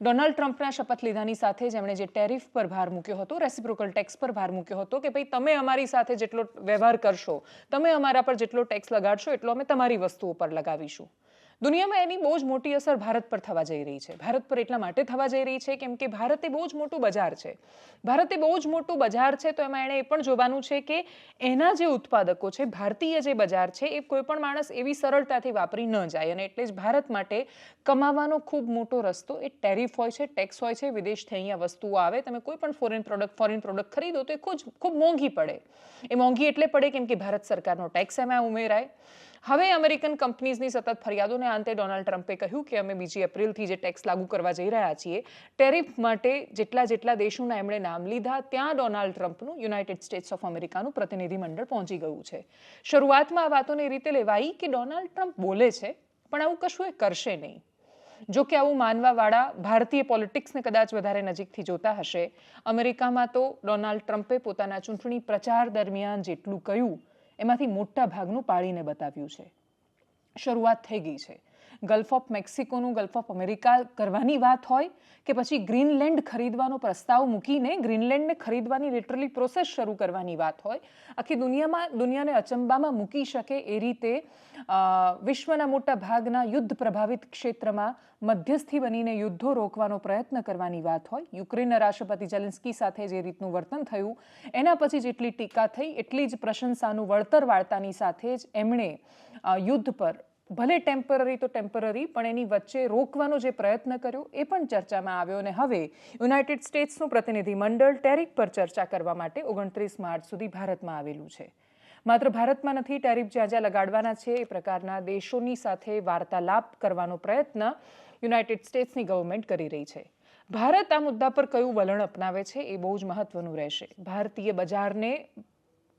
Donald ટ્રમ્પના શપથ લીધાની સાથે જેમણે જે ટેરિફ પર ભાર મૂક્યો હતો, રેસિપ્રોકલ ટેક્સ પર ભાર મૂક્યો હતો કે, ભાઈ, તમે અમારી સાથે જેટલો વ્યવહાર કરશો, તમે અમારા પર જેટલો ટેક્સ લગાડશો, એટલો અમે તમારી વસ્તુઓ પર લગાવીશું. દુનિયામાં એની બહુ જ મોટી અસર ભારત પર થવા જઈ રહી છે. ભારત પર એટલા માટે થવા જઈ રહી છે કેમ કે ભારત એ બહુ જ મોટું બજાર છે. ભારત એ બહુ જ મોટું બજાર છે તો એમાં એણે એ પણ જોવાનું છે કે એના જે ઉત્પાદકો છે, ભારતીય જે બજાર છે, એ કોઈ પણ માણસ એવી સરળતાથી વાપરી ન જાય અને એટલે જ ભારત માટે કમાવાનો ખૂબ મોટો રસ્તો એ ટેરિફ હોય છે, ટેક્સ હોય છે, વિદેશથી અહીંયા વસ્તુઓ આવે, તમે કોઈ પણ ફોરેન પ્રોડક્ટ ફોરેન પ્રોડક્ટ ખરીદો તો એ ખૂબ ખૂબ મોંઘી પડે. એ મોંઘી એટલે પડે કેમ કે ભારત સરકારનો ટેક્સ એમાં ઉમેરાય. હવે અમેરિકન કંપનીઝની સતત ફરિયાદોને અંતે ડોનાલ્ડ ટ્રમ્પે કહ્યું કે અમે બીજી એપ્રિલથી જે ટેક્સ લાગુ કરવા જઈ રહ્યા છીએ, ટેરિફ માટે જેટલા જેટલા દેશોના એમણે નામ લીધા, ત્યાં ડોનાલ્ડ ટ્રમ્પનું યુનાઇટેડ સ્ટેટ્સ ઓફ અમેરિકાનું પ્રતિનિધિમંડળ પહોંચી ગયું છે. શરૂઆતમાં આ વાતોને રીતે લેવાઈ કે ડોનાલ્ડ ટ્રમ્પ બોલે છે, પણ આવું કશું એ કરશે નહીં. જો કે આવું માનવાવાળા ભારતીય પોલિટિક્સને કદાચ વધારે નજીકથી જોતા હશે. અમેરિકામાં તો ડોનાલ્ડ ટ્રમ્પે પોતાના ચૂંટણી પ્રચાર દરમિયાન જેટલું કહ્યું એમાંથી મોટા ભાગનું પાળીને બતાવ્યું છે. શરૂઆત થઈ ગઈ છે. ગલ્ફ ઓફ મેક્સિકોનું ગલ્ફ ઓફ અમેરિકા કરવાની વાત હોય કે પછી ગ્રીનલેન્ડ ખરીદવાનો પ્રસ્તાવ મૂકીને ગ્રીનલેન્ડને ખરીદવાની લિટરલી પ્રોસેસ શરૂ કરવાની વાત હોય, આખી દુનિયામાં, દુનિયાને અચંબામાં મૂકી શકે એ રીતે વિશ્વના મોટા ભાગના યુદ્ધ પ્રભાવિત ક્ષેત્રમાં મધ્યસ્થી બનીને યુદ્ધો રોકવાનો પ્રયત્ન કરવાની વાત હોય. યુક્રેનના રાષ્ટ્રપતિ જેલેન્સ્કી સાથે જે રીતનું વર્તન થયું, એના પછી જેટલી ટીકા થઈ, એટલી જ પ્રશંસાનું વળતર વાર્તાની સાથે જ એમણે યુદ્ધ પર ભલે ટેમ્પરરી તો ટેમ્પરરી પણ એની વચ્ચે રોકવાનો જે પ્રયત્ન કર્યો એ પણ ચર્ચામાં આવ્યો અને હવે યુનાઇટેડ સ્ટેટ્સનું પ્રતિનિધિ મંડળ ટેરિફ પર ચર્ચા કરવા માટે ઓગણત્રીસ માર્ચ સુધી ભારતમાં આવેલું છે. માત્ર ભારતમાં નથી, ટેરિફ જ્યાં જ્યાં લગાડવાના છે એ પ્રકારના દેશોની સાથે વાર્તાલાપ કરવાનો પ્રયત્ન યુનાઇટેડ સ્ટેટ્સની ગવર્મેન્ટ કરી રહી છે. ભારત આ મુદ્દા પર કયું વલણ અપનાવે છે એ બહુ જ મહત્વનું રહેશે. ભારતીય બજારને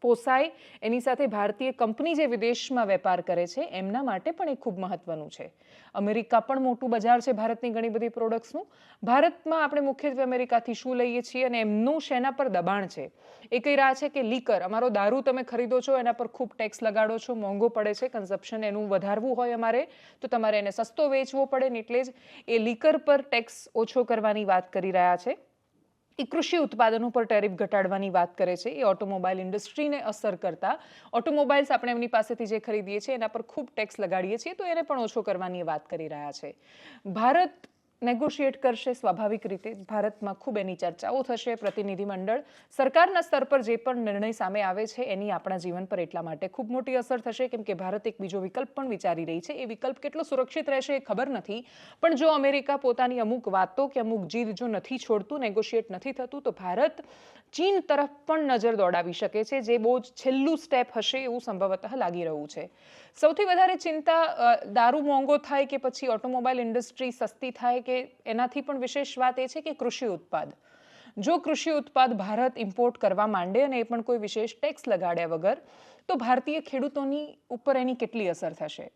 પોસાય. એની સાથે ભારતીય કંપની જે વિદેશમાં વેપાર કરે છે, એમના માટે પણ એ ખૂબ મહત્વનું છે. અમેરિકા પણ મોટું બજાર છે ભારતની ઘણી બધી પ્રોડક્ટ્સનું ભારતમાં આપણે મુખ્યત્વે અમેરિકાથી શું લઈએ છીએ અને એમનું શેના પર દબાણ છે? એ કહી રહ્યા છે કે લીકર, અમારો દારૂ તમે ખરીદો છો, એના પર ખૂબ ટેક્સ લગાડો છો, મોંઘો પડે છે કન્ઝપ્શન એનું વધારવું હોય અમારે, તો તમારે એને સસ્તો વેચવો પડે, ને એટલે જ એ લીકર પર ટેક્સ ઓછો કરવાની વાત કરી રહ્યા છે. એ કૃષિ ઉત્પાદનો પર ટેરિફ ઘટાડવાની વાત કરે છે. એ ઓટોમોબાઈલ ઇન્ડસ્ટ્રીને અસર કરતા. ઓટોમોબાઈલ્સ આપણે એમની પાસેથી જે ખરીદીએ છીએ, એના પર ખૂબ ટેક્સ લગાડીએ છીએ, તો એને પણ ઓછો કરવાની વાત કરી રહ્યા છે. ભારત નેગોશિએટ કરશે સ્વાભાવિક રીતે. ભારતમાં ખૂબ એની ચર્ચાઓ થશે. પ્રતિનિધિમંડળ સરકારના સ્તર પર જે પણ નિર્ણય સામે આવે છે, એની આપણા જીવન પર એટલા માટે ખૂબ મોટી અસર થશે. કેમ કે ભારત એક બીજો વિકલ્પ પણ વિચારી રહી છે. એ વિકલ્પ કેટલો સુરક્ષિત રહેશે એ ખબર નથી. પણ જો અમેરિકા પોતાની અમુક વાતો કે અમુક જીદ જો નથી છોડતું નેગોશિએટ નથી થતું, તો ભારત ચીન તરફ પણ નજર દોડાવી શકે છે. જે બહુ જ છેલ્લું સ્ટેપ હશે એવું સંભવતઃ લાગી રહ્યું છે. સૌથી વધારે ચિંતા દારૂ મોંઘો થાય કે પછી ઓટોમોબાઈલ ઇન્ડસ્ટ્રી સસ્તી થાય કે એનાથી પણ વિશેષ વાત એ છે કે કૃષિ ઉત્પાદ. જો કૃષિ ઉત્પાદ ભારત ઇમ્પોર્ટ કરવા માંડે અને એ પણ કોઈ વિશેષ ટેક્સ લગાડ્યા વગર, તો ભારતીય ખેડૂતોની ઉપર એની કેટલી અસર થશે?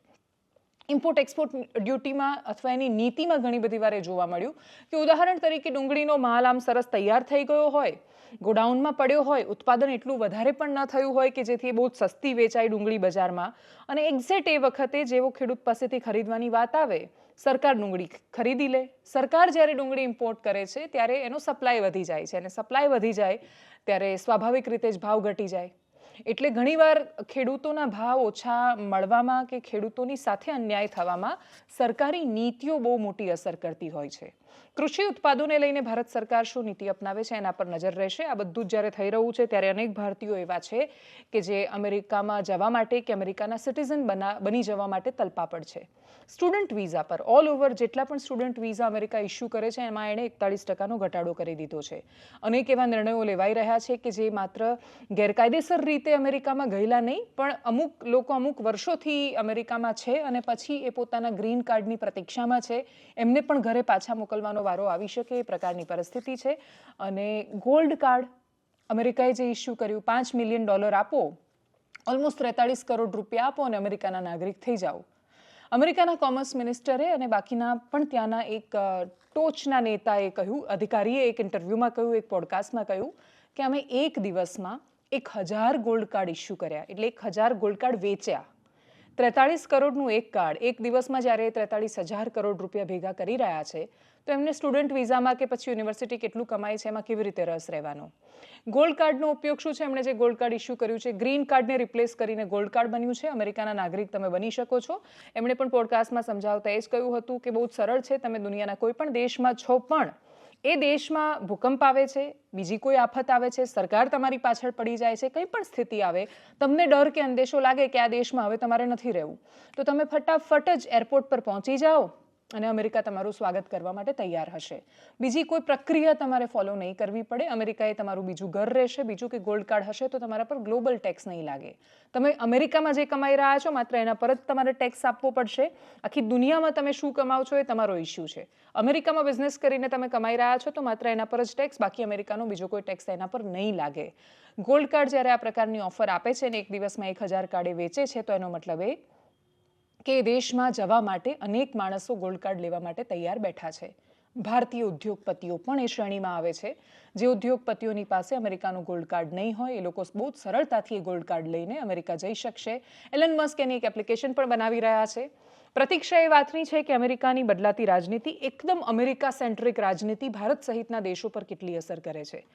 ઇમ્પોર્ટ એક્સપોર્ટ ડ્યુટીમાં અથવા એની નીતિમાં ઘણી બધી વાર એ જોવા મળ્યું કે ઉદાહરણ તરીકે ડુંગળીનો માલ આમ સરસ તૈયાર થઈ ગયો હોય, ગોડાઉનમાં પડ્યો હોય, ઉત્પાદન એટલું વધારે પણ ન થયું હોય કે જેથી બહુ સસ્તી વેચાય ડુંગળી બજારમાં. અને એક્ઝેક્ટ એ વખતે જેવો ખેડૂત પાસેથી ખરીદવાની વાત આવે સરકાર ડુંગળી ખરીદી લે. સરકાર જ્યારે ડુંગળી ઇમ્પોર્ટ કરે છે, ત્યારે એનો સપ્લાય વધી જાય છે. અને સપ્લાય વધી જાય, ત્યારે સ્વાભાવિક રીતે જ ભાવ ઘટી જાય. એટલે ઘણીવાર ખેડૂતોના ભાવ ઓછા મળવામાં કે ખેડૂતોની સાથે અન્યાય થવામાં સરકારી નીતિઓ બહુ મોટી અસર કરતી હોય છે. કૃષિ ઉત્પાદનોને લઈને ભારત સરકાર શું નીતિ અપનાવે છે એના પર નજર રહેશે. આ બધું જ જ્યારે થઈ રહ્યું છે ત્યારે અનેક ભારતીયો એવા છે કે જે અમેરિકામાં જવા માટે કે અમેરિકાના સિટીઝન બના, બની જવા માટે તલપાપડ છે. સ્ટુડન્ટ વિઝા પર, ઓલ ઓવર જેટલા પણ સ્ટુડન્ટ વિઝા અમેરિકા ઇસ્યુ કરે છે, એમાં એણે એકતાળીસ ટકાનો ઘટાડો કરી દીધો છે. અનેક એવા નિર્ણયો લેવાઈ રહ્યા છે કે જે માત્ર ગેરકાયદેસર રીતે અમેરિકામાં ગયેલા નહીં, પણ અમુક લોકો અમુક વર્ષોથી અમેરિકામાં છે અને પછી એ પોતાના ગ્રીન કાર્ડની પ્રતીક્ષામાં છે. એમને પણ ઘરે પાછા મોકલવાનો વારો આવી શકે એ પ્રકારની પરિસ્થિતિ છે. અને ગોલ્ડ કાર્ડ અમેરિકાએ જે ઇસ્યુ કર્યું, પાંચ મિલિયન ડોલર આપો, ઓલમોસ્ટ ત્રેતાળીસ કરોડ રૂપિયા આપો અને અમેરિકાના નાગરિક થઈ જાઓ. અમેરિકાના કોમર્સ મિનિસ્ટરે અને બાકીના પણ ત્યાંના એક ટોચના નેતાએ કહ્યું, અધિકારીએ એક ઇન્ટરવ્યૂમાં કહ્યું, એક પોડકાસ્ટમાં કહ્યું કે અમે એક દિવસમાં એક હજાર ગોલ્ડ કાર્ડ ઇસ્યુ કર્યા. એટલે એક હજાર ગોલ્ડ કાર્ડ વેચ્યા. ત્રેતાળીસ કરોડનું એક કાર્ડ એક દિવસમાં જ્યારે ત્રેતાળીસ હજાર કરોડ રૂપિયા ભેગા કરી રહ્યા છે, તો એમને સ્ટુડન્ટ વિઝામાં કે પછી યુનિવર્સિટી કેટલું કમાય છે, એમાં કેવી રીતે રસ રહેવાનો? ગોલ્ડ કાર્ડનો ઉપયોગ શું છે? એમણે જે ગોલ્ડ કાર્ડ ઇસ્યુ કર્યું છે ગ્રીન કાર્ડને રિપ્લેસ કરીને ગોલ્ડ કાર્ડ બન્યું છે. અમેરિકાના નાગરિક તમે બની શકો છો. એમણે પણ પોડકાસ્ટમાં સમજાવતા એ જ કહ્યું હતું કે બહુ સરળ છે. તમે દુનિયાના કોઈ પણ દેશમાં છો પણ એ દેશમાં ભૂકંપ આવે છે, બીજી કોઈ આફત આવે છે, સરકાર તમારી પાછળ પડી જાય છે, કંઈ પણ સ્થિતિ આવે, તમને ડર કે અંદેશો લાગે કે આ દેશમાં હવે તમારે નથી રહેવું. તો તમે ફટાફટ જ એરપોર્ટ પર પહોંચી જાઓ અને અમેરિકા તમારું સ્વાગત કરવા માટે તૈયાર હશે. બીજી કોઈ પ્રક્રિયા તમારે ફોલો નહીં કરવી પડે. અમેરિકાએ તમારું બીજું ઘર રહેશે, બીજું કે ગોલ્ડ કાર્ડ હશે, તો તમારા પર ગ્લોબલ ટેક્સ નહીં લાગે. તમે અમેરિકામાં જે કમાઈ રહ્યા છો, માત્ર એના પર જ તમારે ટેક્સ આપવો પડશે. આખી દુનિયામાં તમે શું કમાવ છો એ તમારો ઇસ્યુ છે. અમેરિકામાં બિઝનેસ કરીને તમે કમાઈ રહ્યા છો, તો માત્ર એના પર જ ટેક્સ બાકી અમેરિકાનો બીજો કોઈ ટેક્સ એના પર નહીં લાગે. ગોલ્ડ કાર્ડ જ્યારે આ પ્રકારની ઓફર આપે છે ને એક દિવસમાં એક હજાર કાર્ડે વેચે છે, તો એનો મતલબ એ કે દેશમાં જવા માટે અનેક માણસો ગોલ્ડ કાર્ડ લેવા માટે તૈયાર બેઠા છે. ભારતીય ઉદ્યોગપતિઓ પણ એ શ્રેણીમાં આવે છે. જે ઉદ્યોગપતિઓની પાસે અમેરિકાનું ગોલ્ડ કાર્ડ નહીં હોય, એ લોકો બહુ સરળતાથી એ ગોલ્ડ કાર્ડ લઈને અમેરિકા જઈ શકશે. એલન મસ્ક એની એક એપ્લિકેશન પણ બનાવી રહ્યા છે. પ્રતીક્ષા એ વાતની છે કે અમેરિકાની બદલાતી રાજનીતિ એકદમ અમેરિકા સેન્ટ્રિક રાજનીતિ ભારત સહિતના દેશો પર કેટલી અસર કરે છે.